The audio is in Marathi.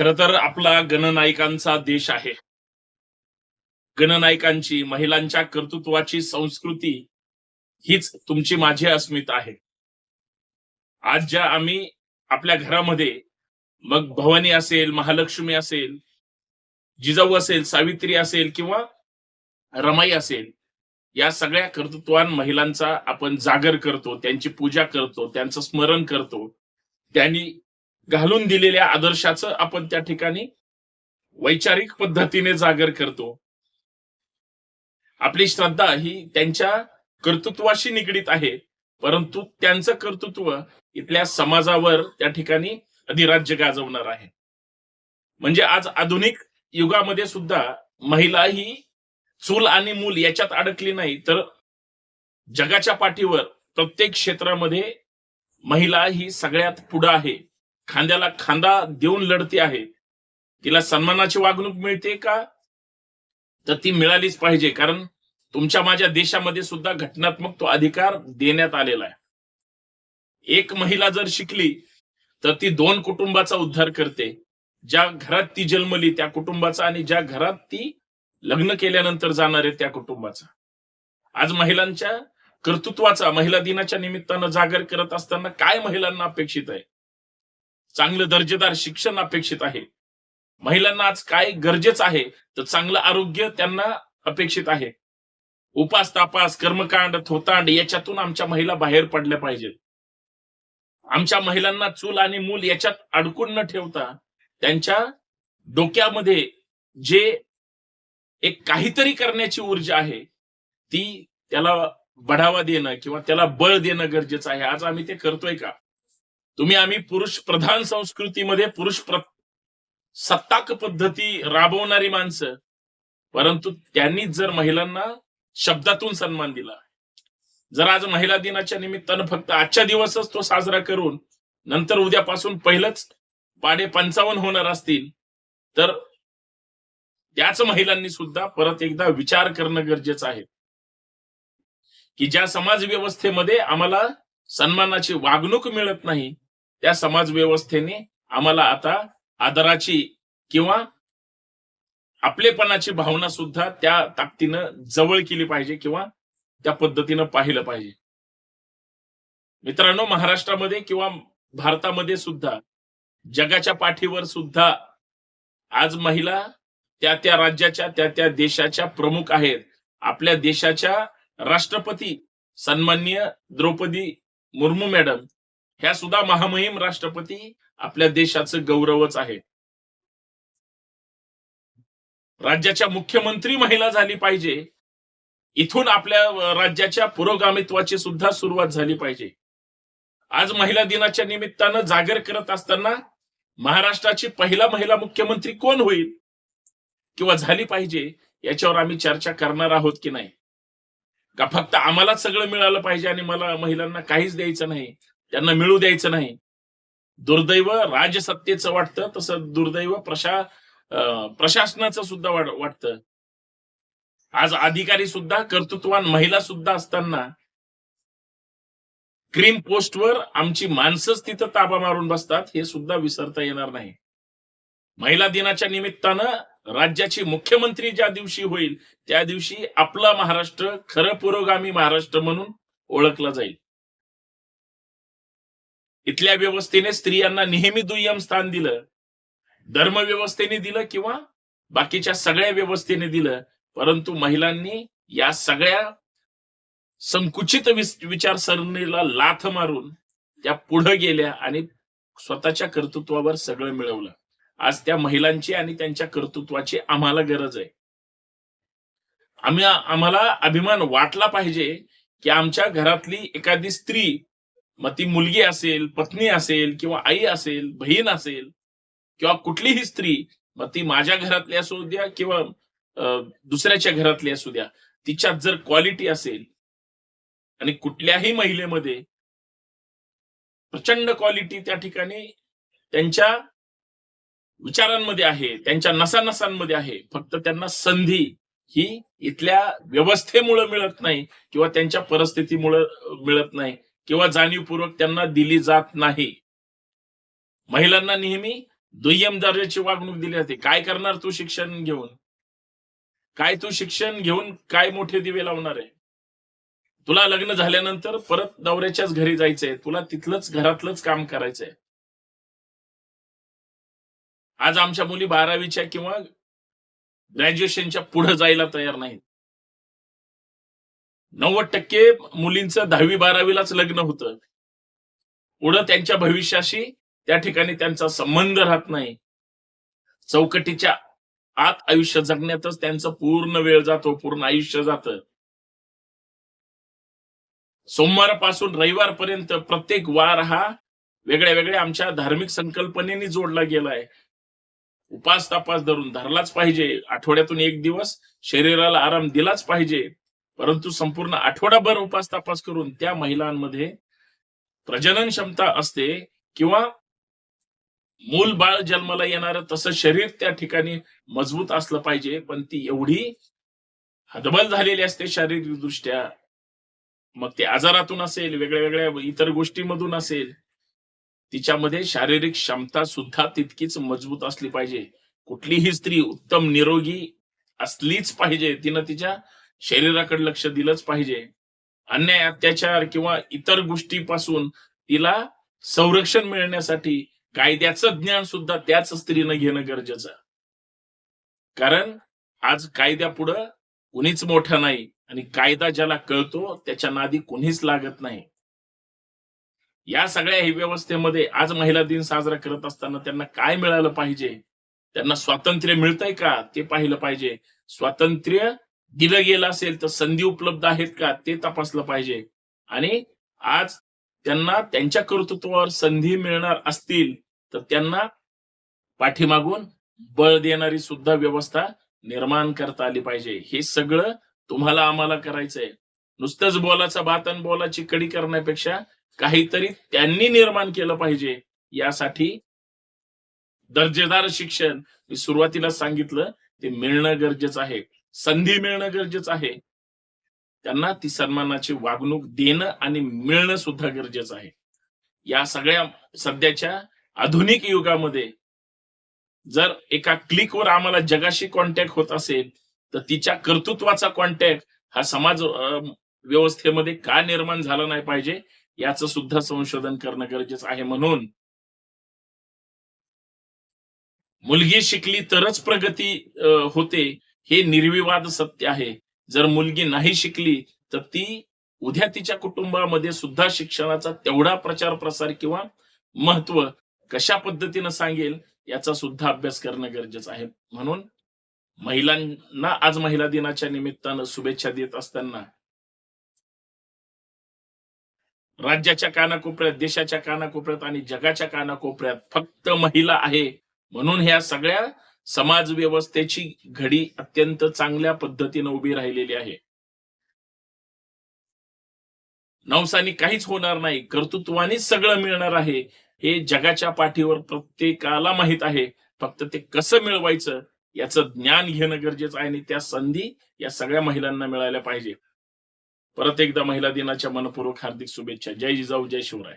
खर तर आपला गणनायकांचा देश आहे. गणनायकांची महिलांच्या कर्तृत्वाची संस्कृती हीच तुमची माझी अस्मिता आहे. आज ज्या आम्ही आपल्या घरामध्ये मग भवानी असेल महालक्ष्मी असेल जिजाऊ असेल सावित्री असेल किंवा रमाई असेल या सगळ्या कर्तृत्वान महिलांचा आपण जागर करतो त्यांची पूजा करतो त्यांचं स्मरण करतो त्यांनी घालून दिलेल्या आदर्शाचं आपण त्या ठिकाणी वैचारिक पद्धतीने जागर करतो. आपली श्रद्धा ही त्यांच्या कर्तृत्वाशी निगडीत आहे परंतु त्यांचं कर्तृत्व इथल्या समाजावर त्या ठिकाणी अधिराज्य गाजवणार आहे. म्हणजे आज आधुनिक युगामध्ये सुद्धा महिला ही चूल आणि मूल याच्यात अडकली नाही तर जगाच्या पाठीवर प्रत्येक क्षेत्रामध्ये महिला ही सगळ्यात पुढं आहे. खांद्याला खांदा देऊन लढते आहे. तिला सन्मानाची वागणूक मिळते का? तर ती मिळालीच पाहिजे कारण तुमच्या माझ्या देशामध्ये सुद्धा घटनात्मक तो अधिकार देण्यात आलेला आहे. एक महिला जर शिकली तर ती दोन कुटुंबाचा उद्धार करते. ज्या घरात ती जन्मली त्या कुटुंबाचा आणि ज्या घरात ती लग्न केल्यानंतर जाणार आहे त्या कुटुंबाचा. आज महिलांच्या कर्तृत्वाचा महिला दिनाच्या निमित्तानं जागर करत असताना काय महिलांना अपेक्षित आहे? चांगलं दर्जेदार शिक्षण अपेक्षित आहे. महिलांना आज काय गरजेचं आहे तर चांगलं आरोग्य त्यांना अपेक्षित आहे. उपास तापास कर्मकांड थोतांड याच्यातून आमच्या महिला बाहेर पडल्या पाहिजेत. आमच्या महिलांना चूल आणि मूल याच्यात अडकून न ठेवता त्यांच्या डोक्यामध्ये जे एक काहीतरी करण्याची ऊर्जा आहे ती त्याला बढावा देणं किंवा त्याला बळ देणं गरजेचं आहे. आज आम्ही ते करतोय का? तुम्ही आम्ही पुरुष प्रधान संस्कृतीमध्ये पुरुष प्र सत्ताक पद्धती राबवणारी माणसं. परंतु त्यांनी जर महिलांना शब्दातून सन्मान दिला. जर आज महिला दिनाच्या निमित्तानं फक्त आजच्या दिवसच तो साजरा करून नंतर उद्यापासून पहिलंच पाडे पंचावन्न होणार असतील तर त्याच महिलांनी सुद्धा परत एकदा विचार करणं गरजेचं आहे. की ज्या समाज व्यवस्थेमध्ये आम्हाला सन्मानाची वागणूक मिळत नाही त्या समाज व्यवस्थेने आम्हाला आता आदराची किंवा आपलेपणाची भावना सुद्धा त्या ताकदीनं जवळ केली पाहिजे किंवा त्या पद्धतीनं पाहिलं पाहिजे. मित्रांनो महाराष्ट्रामध्ये किंवा भारतामध्ये सुद्धा जगाच्या पाठीवर सुद्धा आज महिला त्या त्या राज्याच्या त्या त्या देशाच्या प्रमुख आहेत. आपल्या देशाच्या राष्ट्रपती सन्मान्य द्रौपदी मुर्मू मॅडम ह्या सुद्धा महामहिम राष्ट्रपती आपल्या देशाचं गौरवच आहे. राज्याच्या मुख्यमंत्री महिला झाली पाहिजे. इथून आपल्या राज्याच्या पुरोगामित्वाची सुद्धा सुरुवात झाली पाहिजे. आज महिला दिनाच्या निमित्तानं जागर करत असताना महाराष्ट्राची पहिला महिला मुख्यमंत्री कोण होईल? किंवा झाली पाहिजे? याच्यावर आम्ही चर्चा करणार आहोत की नाही? का फक्त आम्हालाच सगळं मिळालं पाहिजे आणि मला महिलांना काहीच द्यायचं नाही? त्यांना मिळू द्यायचं नाही. दुर्दैव राजसत्तेचं वाटतं तसं दुर्दैव प्रशा प्रशासनाचं सुद्धा वाटतं. आज अधिकारी सुद्धा कर्तृत्वान महिला सुद्धा असताना क्रीम पोस्टवर आमची माणसंच तिथं ताबा मारून बसतात हे सुद्धा विसरता येणार नाही. महिला दिनाच्या निमित्तानं राज्याची मुख्यमंत्री ज्या दिवशी होईल त्या दिवशी आपला महाराष्ट्र खरं पुरोगामी महाराष्ट्र म्हणून ओळखला जाईल. इथल्या व्यवस्थेने स्त्रियांना नेहमी दुय्यम स्थान दिलं. धर्मव्यवस्थेने दिलं किंवा बाकीच्या सगळ्या व्यवस्थेने दिलं. परंतु महिलांनी या सगळ्या संकुचित विचारसरणीला लाथ मारून त्या पुढे गेल्या आणि स्वतःच्या कर्तृत्वावर सगळं मिळवलं. आज त्या महिलांची आणि त्यांच्या कर्तृत्वाची आम्हाला गरज आहे. आम्ही आम्हाला अभिमान वाटला पाहिजे की आमच्या घरातली एखादी स्त्री मग ती मुलगी असेल पत्नी असेल किंवा आई असेल बहीण असेल किंवा कुठलीही स्त्री मग ती माझ्या घरातली असू द्या किंवा दुसऱ्याच्या घरातली असू द्या तिच्यात जर क्वालिटी असेल आणि कुठल्याही महिलेमध्ये प्रचंड क्वालिटी त्या ठिकाणी त्यांच्या विचारांमध्ये आहे त्यांच्या नसानसांमध्ये आहे फक्त त्यांना संधी ही इथल्या व्यवस्थेमुळे मिळत नाही किंवा त्यांच्या परिस्थितीमुळे मिळत नाही. किंवा जाणीवपूर्वक त्यांना दिली जात नाही. महिलांना नेहमी दुय्यम दर्जाची वागणूक दिली जाते. काय करणार तू शिक्षण घेऊन? काय तू शिक्षण घेऊन काय मोठे दिवे लावणार आहे? तुला लग्न झाल्यानंतर परत नवऱ्याच्याच घरी जायचंय. तुला तिथलंच घरातलंच काम करायचंय. आज आमच्या मुली बारावीच्या किंवा ग्रॅज्युएशनच्या पुढे जायला तयार नाहीत. नव्वद टक्के मुलींचं दहावी बारावीलाच लग्न होतं. पुढं त्यांच्या भविष्याशी त्या ठिकाणी त्यांचा संबंध राहत नाही. चौकटीच्या आत आयुष्य जगण्यातच त्यांचं पूर्ण वेळ जातो पूर्ण आयुष्य जातं. सोमवारपासून रविवारपर्यंत प्रत्येक वार हा वेगळ्या वेगळ्या आमच्या धार्मिक संकल्पनेने जोडला गेलाय. उपास तापास धरून धरलाच पाहिजे. आठवड्यातून एक दिवस शरीराला आराम दिलाच पाहिजे. परंतु संपूर्ण आठवडाभर उपास तपास करून त्या महिलांमध्ये प्रजनन क्षमता असते किंवा मूल बाळ जन्माला येणार तसं शरीर त्या ठिकाणी मजबूत असलं पाहिजे पण ती एवढी हतबल झालेली असते शारीरिक दृष्ट्या मग ते आजारातून असेल वेगळ्या वेगळ्या इतर गोष्टीमधून असेल तिच्यामध्ये शारीरिक क्षमता सुद्धा तितकीच मजबूत असली पाहिजे. कुठलीही स्त्री उत्तम निरोगी असलीच पाहिजे. तिनं तिच्या शरीराकडे लक्ष दिलंच पाहिजे. अन्याय अत्याचार किंवा इतर गोष्टीपासून तिला संरक्षण मिळण्यासाठी कायद्याचं ज्ञान सुद्धा त्याच स्त्रीनं घेणं गरजेचं. कारण आज कायद्या पुढं कुणीच मोठा नाही आणि कायदा ज्याला कळतो त्याच्या नादी कुणीच लागत नाही. या सगळ्या ही व्यवस्थेमध्ये आज महिला दिन साजरा करत असताना त्यांना काय मिळालं पाहिजे? त्यांना स्वातंत्र्य मिळतंय का? ते पाहिलं पाहिजे. स्वातंत्र्य दिलं गेलं असेल तर संधी उपलब्ध आहेत का ते तपासलं पाहिजे. आणि आज त्यांना त्यांच्या कर्तृत्वावर संधी मिळणार असतील तर त्यांना पाठीमागून बळ देणारी सुद्धा व्यवस्था निर्माण करता आली पाहिजे. हे सगळं तुम्हाला आम्हाला करायचंय. नुसतंच बोलाचा भात आणि बोलाची कडी करण्यापेक्षा काहीतरी त्यांनी निर्माण केलं पाहिजे. यासाठी दर्जेदार शिक्षण मी सुरुवातीला सांगितलं ते मिळणं गरजेचं आहे. संधी मिळणं गरजेचं आहे. त्यांना ती सन्मानाची वागणूक देणं आणि मिळणं सुद्धा गरजेचं आहे. या सगळ्या सध्याच्या आधुनिक युगामध्ये जर एका क्लिकवर आम्हाला जगाशी कॉन्टॅक्ट होत असेल तर तिच्या कर्तृत्वाचा कॉन्टॅक्ट हा समाज व्यवस्थेमध्ये का निर्माण झाला नाही पाहिजे याचं सुद्धा संशोधन करणं गरजेचं आहे. म्हणून मुलगी शिकली तरच प्रगती होते. हे निर्विवाद सत्य आहे. जर मुलगी नाही शिकली तर ती उद्या तिच्या कुटुंबामध्ये सुद्धा शिक्षणाचा तेवढा प्रचार प्रसार किंवा महत्त्व कशा पद्धतीनं सांगेल याचा सुद्धा अभ्यास करणं गरजेचं आहे. म्हणून महिलांना आज महिला दिनाच्या निमित्तानं शुभेच्छा देत असताना राज्याच्या कानाकोपऱ्यात देशाच्या कानाकोपऱ्यात आणि जगाच्या कानाकोपऱ्यात फक्त महिला आहे. म्हणून ह्या सगळ्या समाज व्यवस्थेची घडी अत्यंत चांगल्या पद्धतीनं उभी राहिलेली आहे. नवसानी काहीच होणार नाही. कर्तृत्वानेच सगळं मिळणार आहे. हे जगाच्या पाठीवर प्रत्येकाला माहीत आहे. फक्त ते कसं मिळवायचं याचं ज्ञान घेणं गरजेचं आहे आणि त्या संधी या सगळ्या महिलांना मिळायला पाहिजे. परत एकदा महिला दिनाच्या मनपूर्वक हार्दिक शुभेच्छा. जय जिजाऊ जय शिवराय.